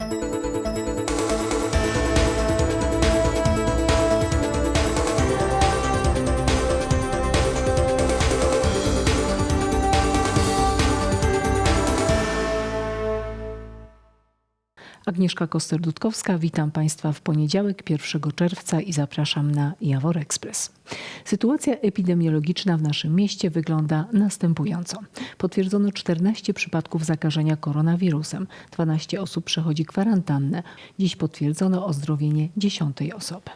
Música Agnieszka Koster-Dudkowska, witam Państwa w poniedziałek 1 czerwca i zapraszam na Jawor Express. Sytuacja epidemiologiczna w naszym mieście wygląda następująco. Potwierdzono 14 przypadków zakażenia koronawirusem, 12 osób przechodzi kwarantannę. Dziś potwierdzono ozdrowienie 10 osoby.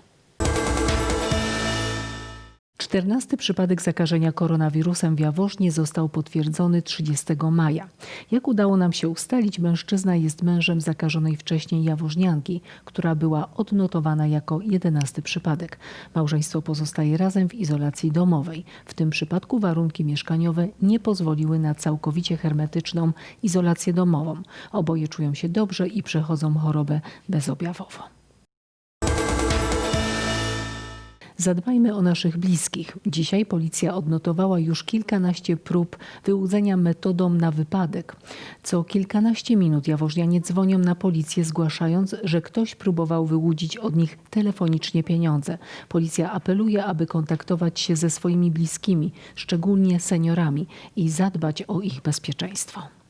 14 przypadek zakażenia koronawirusem w Jaworznie został potwierdzony 30 maja. Jak udało nam się ustalić, mężczyzna jest mężem zakażonej wcześniej jaworznianki, która była odnotowana jako 11 przypadek. Małżeństwo pozostaje razem w izolacji domowej. W tym przypadku warunki mieszkaniowe nie pozwoliły na całkowicie hermetyczną izolację domową. Oboje czują się dobrze i przechodzą chorobę bezobjawowo. Zadbajmy o naszych bliskich. Dzisiaj policja odnotowała już kilkanaście prób wyłudzenia metodą na wypadek. Co kilkanaście minut jaworznianie dzwonią na policję zgłaszając, że ktoś próbował wyłudzić od nich telefonicznie pieniądze. Policja apeluje, aby kontaktować się ze swoimi bliskimi, szczególnie seniorami i zadbać o ich bezpieczeństwo.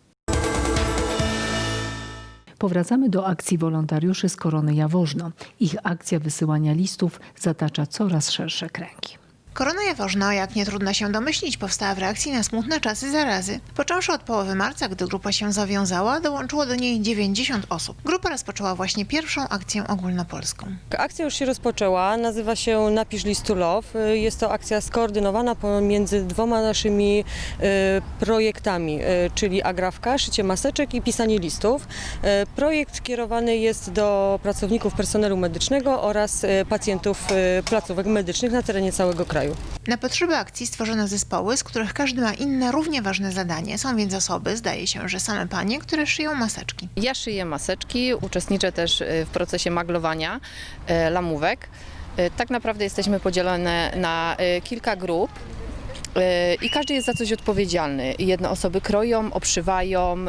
Powracamy do akcji wolontariuszy z Korony Jaworzno. Ich akcja wysyłania listów zatacza coraz szersze kręgi. Korona Jaworzna, jak nie trudno się domyślić, powstała w reakcji na smutne czasy zarazy. Począwszy od połowy marca, gdy grupa się zawiązała, dołączyło do niej 90 osób. Grupa rozpoczęła właśnie pierwszą akcję ogólnopolską. Akcja już się rozpoczęła, nazywa się Napisz list to love. Jest to akcja skoordynowana pomiędzy dwoma naszymi y, projektami, y, czyli Agrawka, szycie maseczek i pisanie listów. Y, Projekt kierowany jest do pracowników personelu medycznego oraz pacjentów placówek medycznych na terenie całego kraju. Na potrzeby akcji stworzono zespoły, z których każdy ma inne, równie ważne zadanie. Są więc osoby, zdaje się, że same panie, które szyją maseczki. Ja szyję maseczki, uczestniczę też y, w procesie maglowania y, lamówek. Y, Tak naprawdę jesteśmy podzielone na kilka grup. I każdy jest za coś odpowiedzialny. Jedne osoby kroją, obszywają,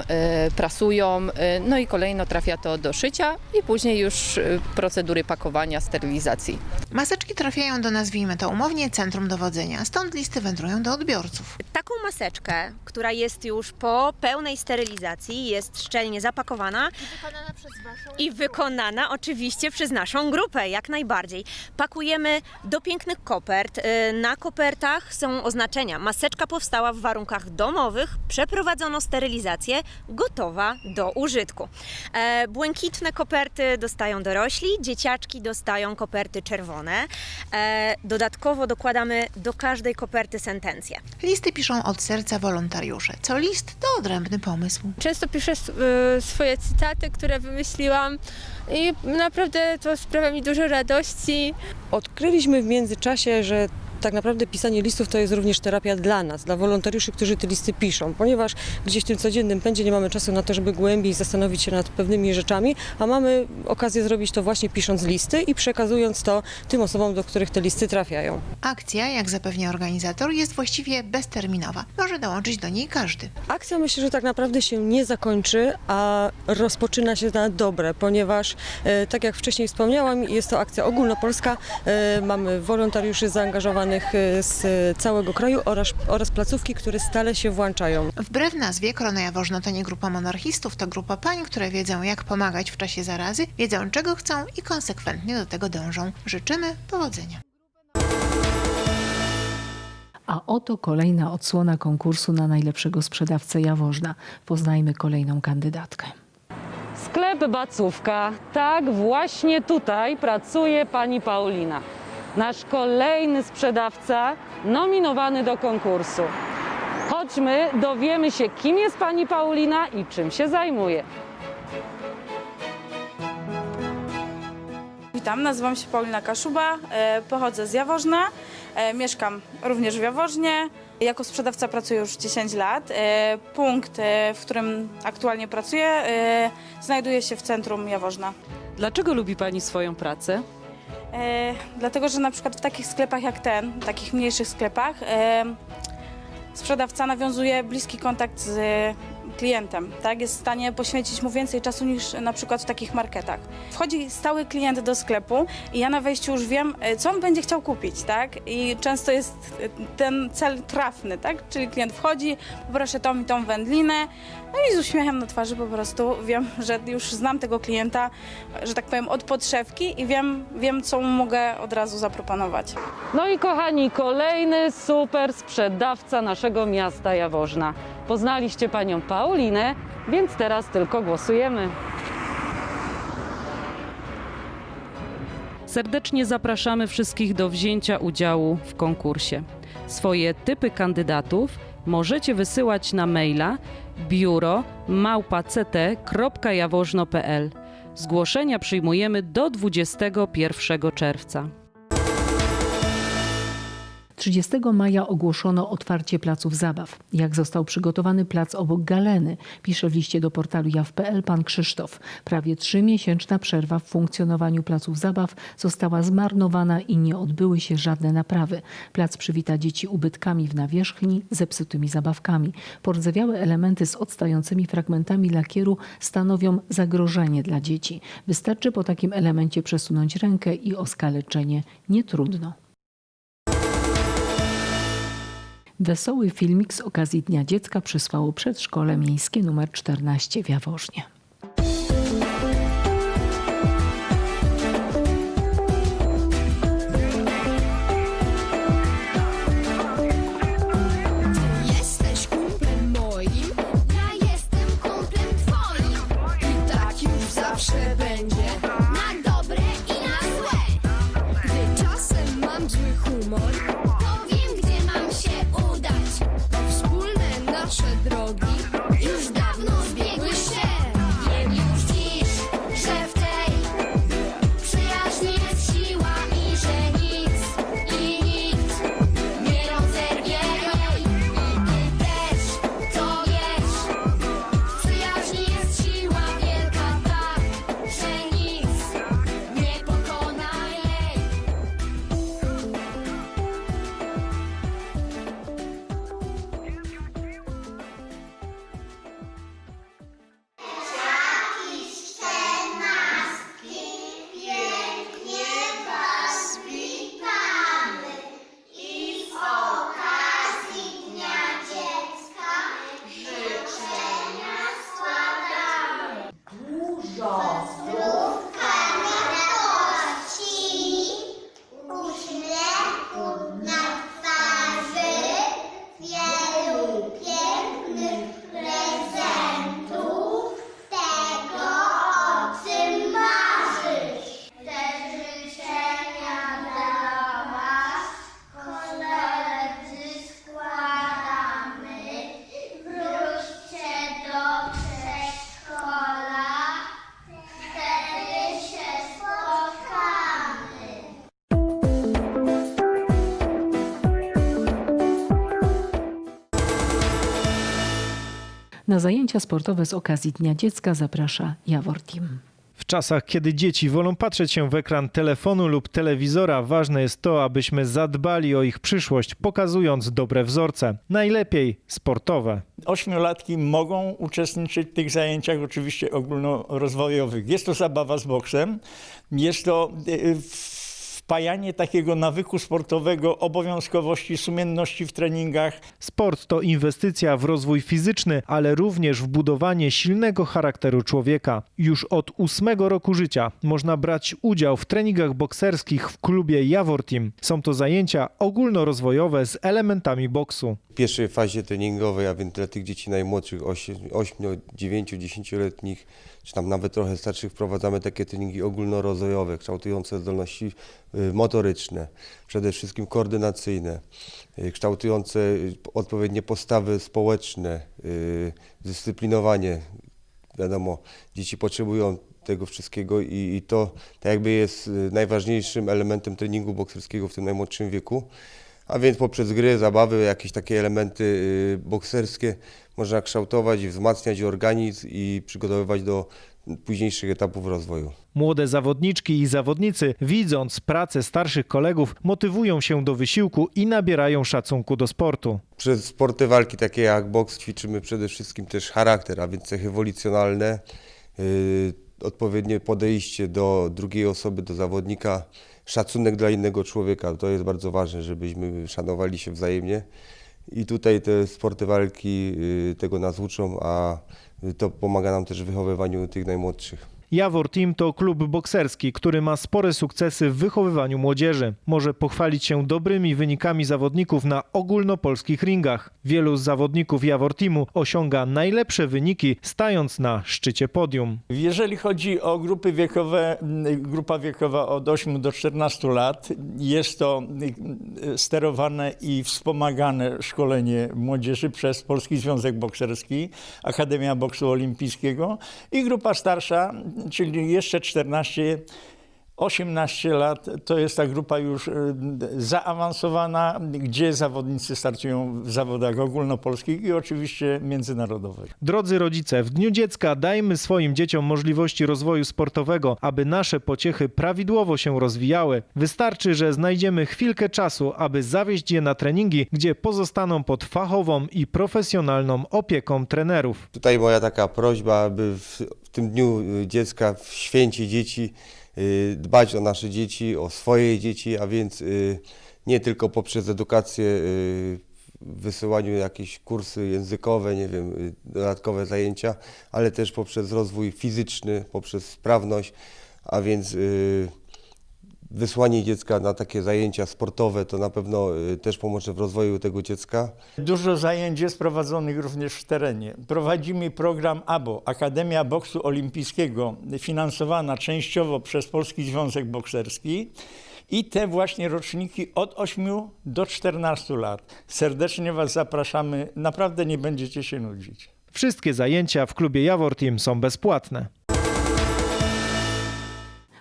y, prasują, y, no i kolejno trafia to do szycia i później już y, procedury pakowania, sterylizacji. Maseczki trafiają do, nazwijmy to umownie, centrum dowodzenia, stąd listy wędrują do odbiorców. Taką maseczkę, która jest już po pełnej sterylizacji, jest szczelnie zapakowana i wykonana oczywiście przez naszą grupę, jak najbardziej. Pakujemy do pięknych kopert. Na kopertach są oznaczenia. Maseczka powstała w warunkach domowych, przeprowadzono sterylizację, gotowa do użytku. E, Błękitne koperty dostają dorośli, dzieciaczki dostają koperty czerwone. E, Dodatkowo dokładamy do każdej koperty sentencję. Listy piszą od serca wolontariusze. Co list to odrębny pomysł. Często piszę y, swoje cytaty, które wymyśliłam i naprawdę to sprawia mi dużo radości. Odkryliśmy w międzyczasie, że tak naprawdę pisanie listów to jest również terapia dla nas, dla wolontariuszy, którzy te listy piszą, ponieważ gdzieś w tym codziennym pędzie nie mamy czasu na to, żeby głębiej zastanowić się nad pewnymi rzeczami, a mamy okazję zrobić to właśnie pisząc listy i przekazując to tym osobom, do których te listy trafiają. Akcja, jak zapewnia organizator, jest właściwie bezterminowa. Może dołączyć do niej każdy. Akcja myślę, że tak naprawdę się nie zakończy, a rozpoczyna się na dobre, ponieważ e, tak jak wcześniej wspomniałam, jest to akcja ogólnopolska. E, mamy wolontariuszy zaangażowanych e, z całego kraju oraz, oraz placówki, które stale się włączają. Wbrew nazwie, Korona Jaworzno to nie grupa monarchistów, to grupa pań, które wiedzą jak pomagać w czasie zarazy, wiedzą czego chcą i konsekwentnie do tego dążą. Życzymy powodzenia. A oto kolejna odsłona konkursu na najlepszego sprzedawcę Jaworzna. Poznajmy kolejną kandydatkę. Sklep Bacówka. Tak, właśnie tutaj pracuje pani Paulina. Nasz kolejny sprzedawca nominowany do konkursu. Chodźmy, dowiemy się, kim jest pani Paulina i czym się zajmuje. Witam, nazywam się Paulina Kaszuba, e, pochodzę z Jaworzna, e, mieszkam również w Jaworznie. Jako sprzedawca pracuję już 10 lat. E, Punkt, w którym aktualnie pracuję, znajduje się w centrum Jaworzna. Dlaczego lubi pani swoją pracę? E, Dlatego, że na przykład w takich sklepach jak ten, takich mniejszych sklepach, e, sprzedawca nawiązuje bliski kontakt z klientem, tak? Jest w stanie poświęcić mu więcej czasu niż na przykład w takich marketach. Wchodzi stały klient do sklepu i ja na wejściu już wiem, e, co on będzie chciał kupić, tak? I często jest ten cel trafny, tak? Czyli klient wchodzi, poproszę tą i tą wędlinę, no i z uśmiechem na twarzy po prostu wiem, że już znam tego klienta, że tak powiem, od podszewki i wiem, wiem co mu mogę od razu zaproponować. No i kochani, kolejny super sprzedawca naszego miasta Jaworzna. Poznaliście panią Paulinę, więc teraz tylko głosujemy. Serdecznie zapraszamy wszystkich do wzięcia udziału w konkursie. Swoje typy kandydatów możecie wysyłać na maila biuro małpact.jaworzno.pl. Zgłoszenia przyjmujemy do 21 czerwca. 30 maja ogłoszono otwarcie placów zabaw. Jak został przygotowany plac obok Galeny, pisze w liście do portalu jaw.pl pan Krzysztof. Prawie trzymiesięczna przerwa w funkcjonowaniu placów zabaw została zmarnowana i nie odbyły się żadne naprawy. Plac przywita dzieci ubytkami w nawierzchni, zepsutymi zabawkami. Pordzewiałe elementy z odstającymi fragmentami lakieru stanowią zagrożenie dla dzieci. Wystarczy po takim elemencie przesunąć rękę i o skaleczenie nie trudno. Wesoły filmik z okazji Dnia Dziecka przysłało przedszkole miejskie nr 14 w Jaworznie. Na zajęcia sportowe z okazji Dnia Dziecka zaprasza Jawor Team. W czasach, kiedy dzieci wolą patrzeć się w ekran telefonu lub telewizora, ważne jest to, abyśmy zadbali o ich przyszłość, pokazując dobre wzorce, najlepiej sportowe. Ośmiolatki mogą uczestniczyć w tych zajęciach oczywiście ogólnorozwojowych. Jest to zabawa z boksem, jest to y, wpajanie takiego nawyku sportowego, obowiązkowości, sumienności w treningach. Sport to inwestycja w rozwój fizyczny, ale również w budowanie silnego charakteru człowieka. Już od ósmego roku życia można brać udział w treningach bokserskich w klubie Jawor Team. Są to zajęcia ogólnorozwojowe z elementami boksu. W pierwszej fazie treningowej, a więc dla tych dzieci najmłodszych, 8, 9, 10-letnich, czy tam nawet trochę starszych, wprowadzamy takie treningi ogólnorozwojowe, kształtujące zdolności motoryczne, przede wszystkim koordynacyjne, y, kształtujące y, odpowiednie postawy społeczne, y, dyscyplinowanie. Wiadomo, dzieci potrzebują tego wszystkiego i, i to tak jakby jest y, najważniejszym elementem treningu bokserskiego w tym najmłodszym wieku. A więc poprzez gry, zabawy, jakieś takie elementy y, bokserskie można kształtować i wzmacniać organizm i przygotowywać do, późniejszych etapów rozwoju. Młode zawodniczki i zawodnicy, widząc pracę starszych kolegów, motywują się do wysiłku i nabierają szacunku do sportu. Przez sporty walki takie jak boks ćwiczymy przede wszystkim też charakter, a więc cechy wolicjonalne, yy, odpowiednie podejście do drugiej osoby, do zawodnika, szacunek dla innego człowieka. To jest bardzo ważne, żebyśmy szanowali się wzajemnie. I tutaj te sporty walki yy, tego nas uczą, a to pomaga nam też w wychowywaniu tych najmłodszych. Jawor Team to klub bokserski, który ma spore sukcesy w wychowywaniu młodzieży. Może pochwalić się dobrymi wynikami zawodników na ogólnopolskich ringach. Wielu z zawodników Jawor Teamu osiąga najlepsze wyniki, stając na szczycie podium. Jeżeli chodzi o grupy wiekowe, grupa wiekowa od 8 do 14 lat, jest to sterowane i wspomagane szkolenie młodzieży przez Polski Związek Bokserski, Akademia Boksu Olimpijskiego i grupa starsza, czyli jeszcze 14 18 lat to jest ta grupa już y, zaawansowana, gdzie zawodnicy startują w zawodach ogólnopolskich i oczywiście międzynarodowych. Drodzy rodzice, w Dniu Dziecka dajmy swoim dzieciom możliwości rozwoju sportowego, aby nasze pociechy prawidłowo się rozwijały. Wystarczy, że znajdziemy chwilkę czasu, aby zawieźć je na treningi, gdzie pozostaną pod fachową i profesjonalną opieką trenerów. Tutaj moja taka prośba, aby w, w tym dniu y, dziecka, w święcie dzieci, dbać o nasze dzieci, o swoje dzieci, a więc y, nie tylko poprzez edukację, y, wysyłaniu jakieś kursy językowe, nie wiem, y, dodatkowe zajęcia, ale też poprzez rozwój fizyczny, poprzez sprawność, a więc y, wysłanie dziecka na takie zajęcia sportowe to na pewno y, też pomoże w rozwoju tego dziecka. Dużo zajęć jest prowadzonych również w terenie. Prowadzimy program ABO, Akademia Boksu Olimpijskiego, finansowana częściowo przez Polski Związek Bokserski. I te właśnie roczniki od 8 do 14 lat. Serdecznie Was zapraszamy, naprawdę nie będziecie się nudzić. Wszystkie zajęcia w klubie Jawor Team są bezpłatne.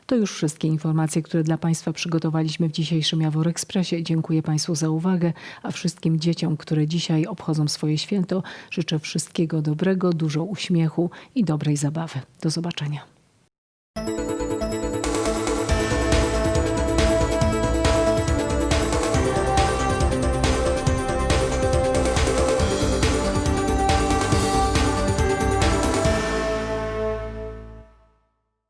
To już wszystkie informacje, które dla Państwa przygotowaliśmy w dzisiejszym Jawor Ekspresie. Dziękuję Państwu za uwagę, a wszystkim dzieciom, które dzisiaj obchodzą swoje święto, życzę wszystkiego dobrego, dużo uśmiechu i dobrej zabawy. Do zobaczenia.